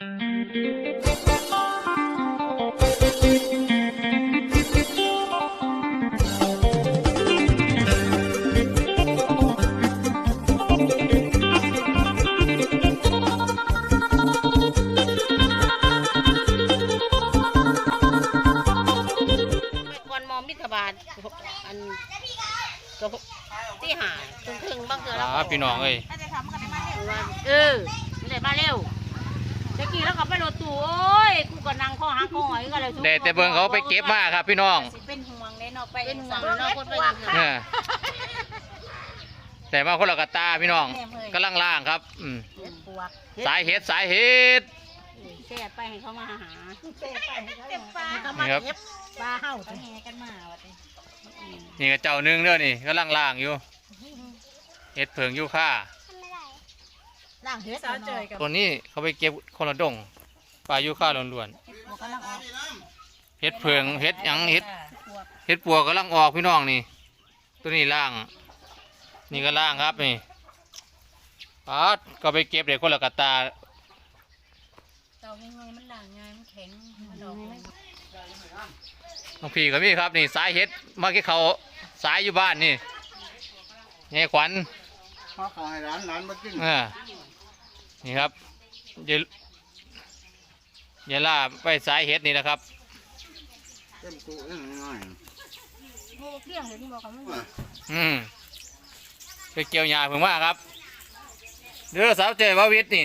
ก่อนมอมิถบาลอันก็ที่หาถึงถึงบางเกือแล้วอ่าพี่น้องเอ้ยเออไม่ได้มาเร็ว ตะกี้แล้วก็ไปรถตู้โอ้ยกูก็นั่งข้อหักข้อหอยก็เลยแต่แต่เบิ่งเขาไปเก็บมาครับพี่น้องสิเป็นห่วงเลยเนาะไปเป็นห่วงเนาะคนไปยังไงเออแต่มาคนละกะตาพี่น้องกำลังล่างครับอืมปวกสายเห็ดสายเห็ดแช่ไปให้เขามาหาเตะไปให้เต็มปลาให้เขานี่มาครับเก็บปลาเห่าเขาแห่กันมาว่าตินี่ก็เจ้าหนึงเด้อนี่กำลังล่างอยู่เห็ดเผิงอยู่ค่า ล่างเฮ็ดสาวเจยกับตัวนี้เขาไปเก็บคนละดงปลาอยู่ค่าล้วนหมวกกำลังออกๆเห็ดเผิงเห็ดหยังเห็ดเห็ดปัวกำลังออกพี่น้องนี่ ตัวนี้ล่าง นี่ก็ล่างครับนี่ปาดก็ไปเก็บเด็กคนละกะตาเต่าง่ายๆมันหลางง่ายมันแข็งมันดอกเลยน้องพี่ก็มีครับนี่สายเห็ดมาที่เขาสายอยู่บ้านนี่ไงขวัญ เขาขอให้ร้านร้านมากินอ่านี่ครับเดี๋ยวเดี๋ยวล่าไปสายเห็ดนี่นะครับเต็มกูเองง่ายโอ้เพียงเดี๋ยวนี้บอกเขาไม่ๆว่าอืมไปเกี่ยวหญ้าเพิ่งมาครับเด้อสาวเจยวาวิทย์นี่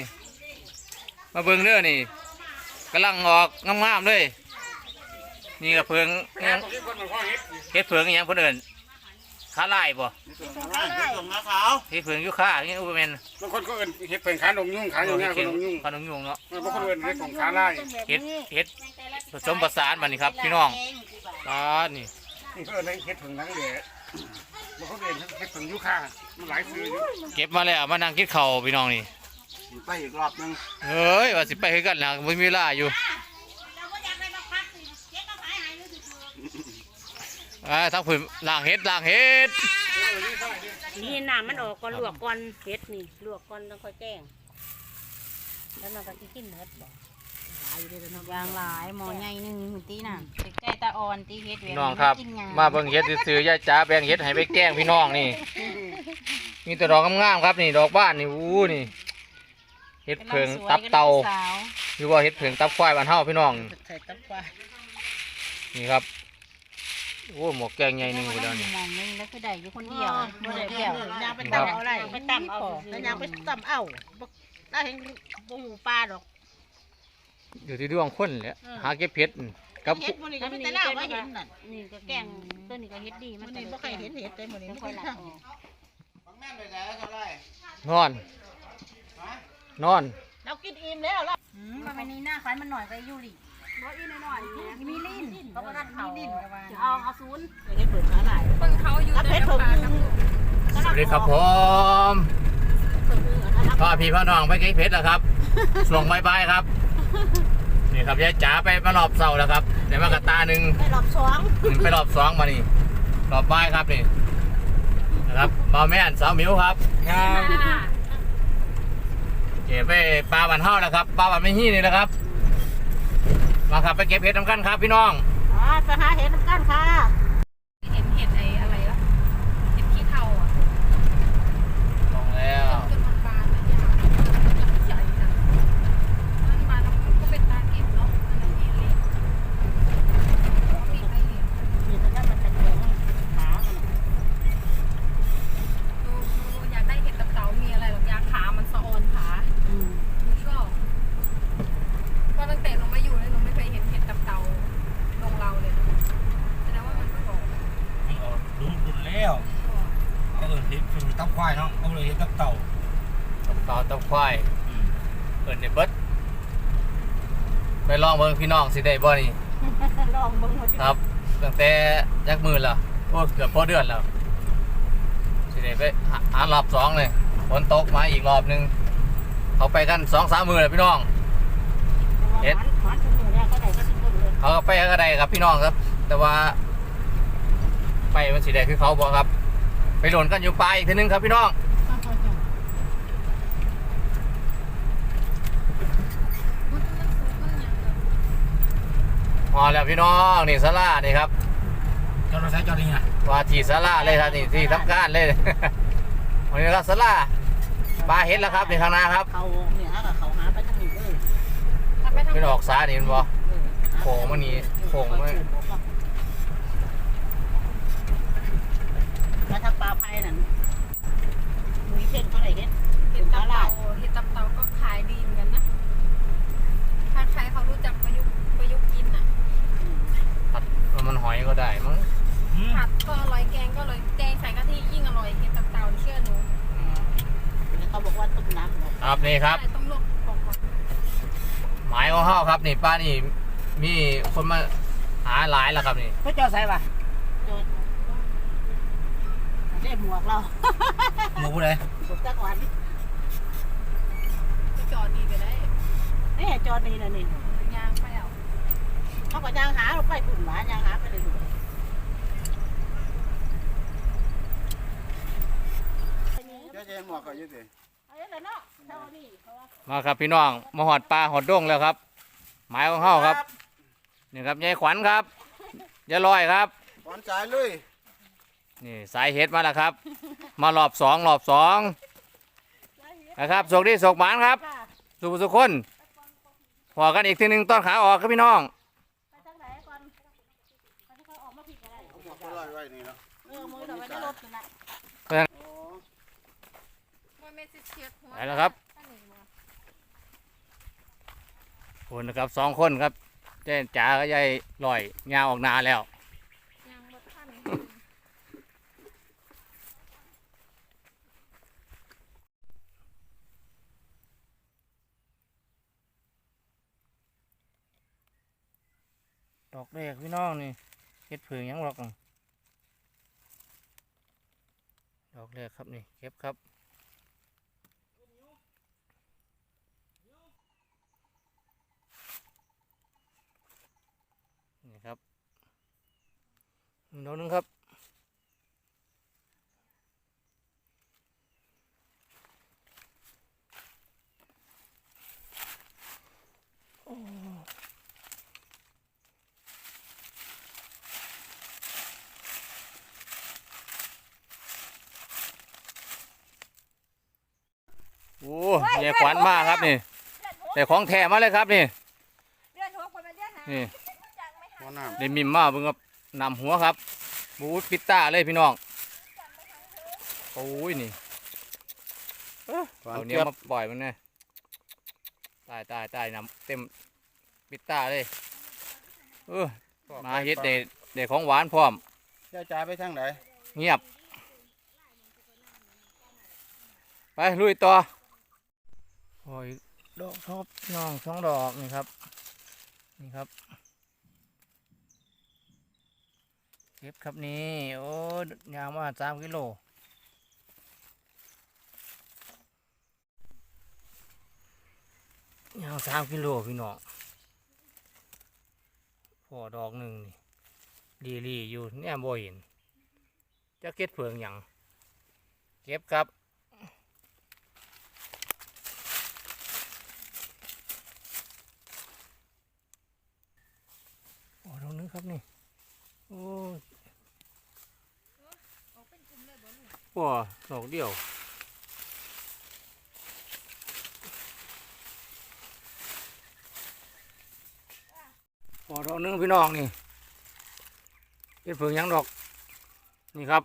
มาเบิ่งเด้อนี่กำลังออกงามๆเลยนี่ก็เพิงอิหยังเห็ดเพิงอหยังคนอื่น ขาลายบ่นี่ส่วนอะไรนี่ส่วนมะขาวเห็ดเพิงอยู่ข้าอย่างนี้อุปเมนบางคนก็เอินเห็ดเพิ่งขานมยุ่งขานมง่ายขนมยุ่งขนมยุงเนาะบางคนเอินเห็ดของขาไล่เห็ดเห็ดผสมประสานมานี่ครับ พี่น้องตาดนี่นี่ก็เอินเห็ดเพิ่งทั้งเดะบางคนเอินเห็ดเพิ่งยุค่ามันหลายซื้ออยู่เก็บมาแล้วมานั่งกินข้าวพี่น้องนี่ไปอีกรอบหนึงเฮ้ยว่าสิไปคือกันนะไม่มีเวลาอยู่ อ่าทั้งผืนล่างเห็ดล่างเห็ดนี่น้ำมันออกก่อนลวกก่อนเฮ็ดนี่ลวกก่อนแล้วค่อยแกงแล้วเราก็สิกินเฮ็ดบ่หลายอยู่เด้อเนาะยางหลายหมอใหญ่หนึ่งหุ่นตีน่ะใกล้ตาอ่อนตีเฮ็ดเวียพี่น้องครับมาเบิ่งเห็ดซื้อๆย่าจ้าแบ่งเห็ดให้ไปแกล้งพี่น้องนี่ มีแต่ดอกงามๆครับนี่ดอกบ้านนี่อู้นี่เห็ดเพิงตับเตาหรือว่าเห็ดเพิงตับควายบ้านเฮาพี่น้อง ใส่ตับปลานี่ครับ โอ้หมวกแกงใหญ่หนึงไปแล้วนี่ มองนึงแล้วคือได้อยู่คนเดียวบ่บ่ได้ได้เดีเดียยววยางไปตำเอาอะไรไปตำเอาแล้วยางไปตำเอาบ่ถ้าเห็นบ่หูปลาดอกอยู่ที่ดวงคนแหละหาเก็บเห็ดกับเฮ็ดมื้อนี้ก็มีแต่ลาวไว้เห็นนั่นนี่ก็แกงตัวนี้ก็เฮ็ดดีมันนี่บ่เคยเห็นเฮ็ดได้มื้อนี้ไม่ไม่ค่ค่ออยยละละออกบางแม่นไปไหนแล้วเท่าไหรนอน นอน เรากินอิ่มแล้วล่ะอืมมันไม่นี่หน้าคล้ายมันหน่อยไปอยู่ดิ บ่อีน้อยๆมีลิ้นเพราะว่านั่นเขามีลิ้นกับว่าเอาเอาศูนย์เฮ็ดเปิดขาหลายเพิ่งเขาอยู่ถ้าเพชรผมสวัสดีครับผมพ่อพี่พ่อน้องไปเก็บเห็ดแล้วครับส่งบายบายครับ นี่ครับยายจ๋าไปมารอบเสาแล้วครับเดี๋ยวมากระตาหนึ่งไปรอบสองไปรอบสองมานี่รอบบ่ายครับนี่นะครับบ่าแม่นสาวมิวครับเก็บไปปลาบันเท่าแล้วครับปลาบันไม่ฮี้นี่นะครับ มาครับไปเก็บเห็ดทำกันครับพี่น้อง อ๋อไปหาเห็ดกันค่ะ เห็นเห็ดไอ้อะไรวะเห็ดขี้เทาอะ ลงแล้ว จนมันบานอะยาวใหญ่นะมันบานแล้วมันก็เป็นตาเก็บเนาะอันนั้นมีเล็กมีใครเห็น นี่ตอนนั้นมันเป็นเหลืองขามัน ดูดูอยากได้เห็ดตับเต่ามีอะไรหรอกยาขามันสะออนขา อืม หนูชอบเพราะตั้งแต่หนูมาอยู่เนี่ยหนูไม่เคยเห็นเห็ดตับเต่าลงเราเลยนะแสดงว่ามันก็บอก ดุนดุนแล้วก็เอินเห็ดคือตับควายเนาะเอาเลยเห็ดตับเต่า ตับเต่าตับ ควายเปิดในเบิดไปลองเบิ่งพี่น้องสิได้บ่นี่ลองเบิ่งว่าครับตั้งแต่ยักมือแล้วโอ้เกือบพอเดือนแล้วสิได้ไปหาหารอบสองเลยฝนตกมาอีกรอบหนึงเขาไปกันสองสามมือเลยพี่น้องเฮ็ดหวานๆเนี่ยก็ได้ก็สิเบิ่งเลยเขาก็ไปก็ได้ครับพี่น้องครับ แต่ว่า ไปมันสีแดงคือเขาบอกครับ ไปโดนกันอยู่ปลายอีกทีนึงครับพี่น้อง พอแล้วพี่น้องนี่สลานี่ครับจอดรถใช้จอดนี่นะว่าที่สลาเลยครับนี่ที่ทำการเลยวันนี้ครับสลาปลาเห็ดแล้วครับนี่ข้างหน้าครับเขาเนี่ยฮะกับเขาหาไปทางนี้เลยทำไปทางไม่ออกสานี่มันบ่โค้งมานี่โค้งมาแล้วถ้าปลาไผ่นั่นมีเส้นเขาไหนเห็ดเห็ดตับเต่าเห็ดตับเต่าก็ขายดีเหมือนกันนะถ้าใครเขารู้จักประยุกต์ประยุกต์กินอะผัด มันหอยก็ได้มั้งอืมผัดก็อร่อยแกงก็อร่อยแกงใส่กะทิยิ่งอร่อยเห็ดตับเต่าเชื่อหนูอืมเขาบอกว่าต้มน้ำบอกครับนี่ครับใช่ต้องลวกออกก่อนหมายของเฮาครับนี่ป้านี่มีคนมาหาหลายแล้วครับนี่เขาเจ้าใส่ป่ะโจดได้หมวกเราหมูผู้ใดหมวกตะกวันไปจอดดีไปได้นี่จอดนี่นะนี่ ยางไปเอา เขาก็ยางหาเรา ไปปุ่นหมายางหาไปเลยดูเจ๊เจ๊หมวกก็อยืดสิเอาอย่างนั้นเนาะเท่านี้เขาว่ามาครับพี่น้องมาหอดปลาหอดดงแล้วครับ หมายของเฮาครับนี่ครับยายขวัญครับยายลอยครับบอลจ่ายลุยนี่สายเห็ดมาแล้วครับ มารอบสองรอบสองนะครับโชคดีโชคหมานครับ ป้า สุขสุขคนพอกันอีกทีหนึ่งตอนขาออกครับพี่น้อง อมือเราไปในรถนั่นแหละโอ้ว่าไม่สิเชียดหัวไปแล้วครับอันนี้มาคนนะครับสองคนครับเจ้จ๋าก็ยายลอยยาวออกนาแล้วยางบดท่านดอกแรกพี่น้องนี่เฮ็ดเผืองหยังหรอก ดอกแรกครับนี่เก็บครับนี่ครับดอกนึงครับ โอ้ยายขวัญมากครับนี่แต่ของแถมมาเลยครับนี่เดือนหกคนมาเดือนหานี่หัวหน้าได้มิมมาเบิ่งครับนำหัวครับบูดปิดตาเลยพี่น้องโอ้ยนี่หวานเอาเจี๊เนี้ยยบมาปล่อยมันเนี่ยตายตายตายน้ำเต็มปิดตาเลยเออมาเฮ็ดเด็ดเด็ดของหวานพร้อมเจ๊จ่ายไปทางไหนเงียบ ไปลุยต่อ โอ้ยดอกชอบน้องสองดอกนี่ครับ นี่ครับ เก็บครับนี่โอ้ยยาวมาสามกิโลยาวสามกิโลพี่น้องพอดอกหนึ่งนี่ดีๆอยู่เนี่ยบ่เห็นจะเก็บเผืองอย่างเก็บครับ โอ้ตรง นึงครับนี่ โอ้ยว้าดอกเดียวพอดอกนึงพี่น้องนี่เก็บเผืองหยังดอก นี่ครับ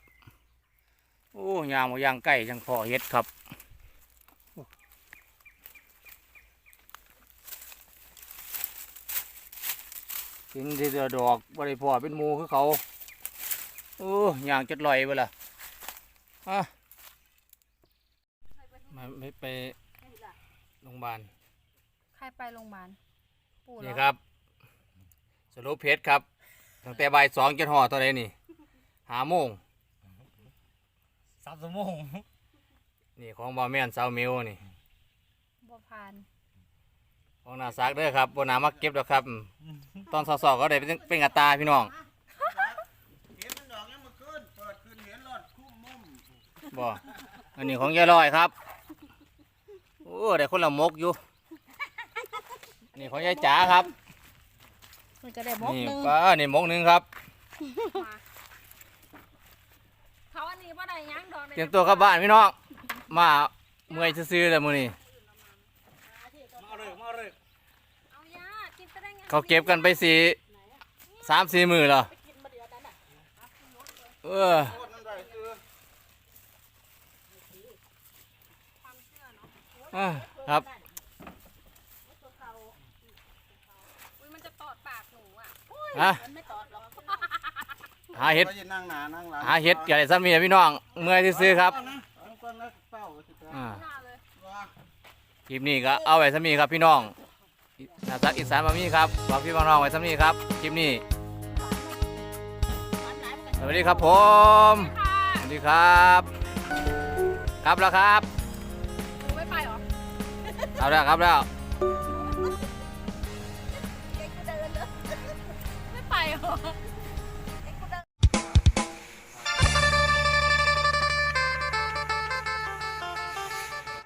โอ้ยางมายางไก่ยังพอเฮ็ดครับ กินทีเดียวดอกบริพอเป็นหมูคือเขาโอ้ยางจัดลอยไปละอะมาไม่ไปโรงพยาบาลใครไปโรงพยาบาลปู่เหรนี่อครับ สรุปเพชรครับตั้งแต่บ่ายสองจนหอตอนไหนนี่หาโมงสามชั่วโมงนี่ของบอแม่นสาวมิวนี่บัวพาน ของนาซักเด้อครับบนนามาเก็บดอกครับ ตอนสอบๆก็ได้เป็นเป็นกระตาพี่น้องเห็นมันดอกยังมาขึ้นเปิดขึ้นเห็นรถคุ้มมุมบ่อันนี้ของยายลอยครับโอ้ได้คนละมกอยู่ นี่ของยายจ๋าครับมันก็ได้มกนี่หนึงป้านี่มกหนึงครับเขาอันนี้ว่าได้ยังดอกเตรียมตัวกลับบ้านพี่น้องมาเมื่อยซื่อๆแล้วมื้อนี้ มาเลยมาเลย เอายากินไปได้ไง เขาเก็บกันไปสี่สามสี่มื้อแล้วเออโคตรนั่นได้คืออะครับอุ้ยมันจะตอดปากหนูอะฮะมันไม่ตอดหรอกหาเห็ดขาจะนั่งหนานั่งหลังหาเห็ดใหญ่ซ้ำนี่พี่น้องเมื่อยซื่อๆครับเอาก่อนนะเป้าสิครับอ่าหน้าเลยว่าคลิปนี้ก็เอาไว้ซ้ำนี้ครับพี่น้อง นาซักอีสานมามีครับฝากพี่น้องไว้ซ้ำนี้ครับ คลิปนี้ สวัสดีครับผมค่ะสวัสดีครับ ครับแล้วครับหนูไม่ไปเหรอ ครับแล้วครับแล้ว